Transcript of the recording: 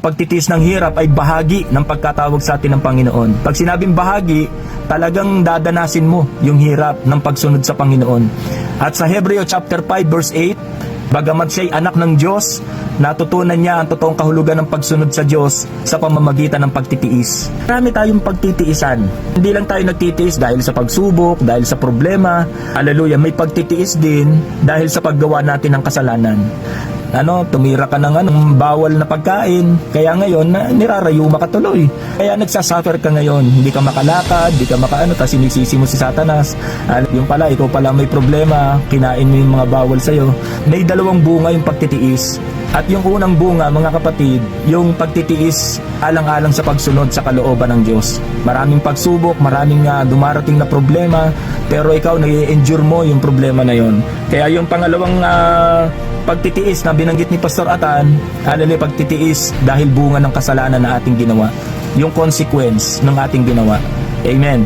Pagtitiis ng hirap ay bahagi ng pagkatawag sa atin ng Panginoon. Pag sinabing bahagi, talagang dadanasin mo yung hirap ng pagsunod sa Panginoon. At sa Hebreo chapter 5 verse 8, bagamat siya'y anak ng Diyos, natutunan niya ang totoong kahulugan ng pagsunod sa Diyos sa pamamagitan ng pagtitiis. Marami tayong pagtitiisan. Hindi lang tayo nagtitiis dahil sa pagsubok, dahil sa problema. Hallelujah, may pagtitiis din dahil sa paggawa natin ng kasalanan ano, tumira ka ng anong bawal na pagkain. Kaya ngayon, na, nirarayuma ka. Kaya nagsasuffer ka ngayon. Hindi ka makalakad, hindi ka makaano, tapos sinisisi mo si Satanas. Ah, yung pala, ikaw pala may problema, kinain mo yung mga bawal sa'yo. May dalawang bunga yung pagtitiis. At yung unang bunga, mga kapatid, yung pagtitiis alang-alang sa pagsunod sa kalooban ng Diyos. Maraming pagsubok, maraming ah, dumarating na problema, pero ikaw nai-endure mo yung problema na yon. Kaya yung pangalawang ah, pagtitiis na binanggit ni Pastor Atan, alali pagtitiis dahil bunga ng kasalanan na ating ginawa. Yung consequence ng ating ginawa. Amen.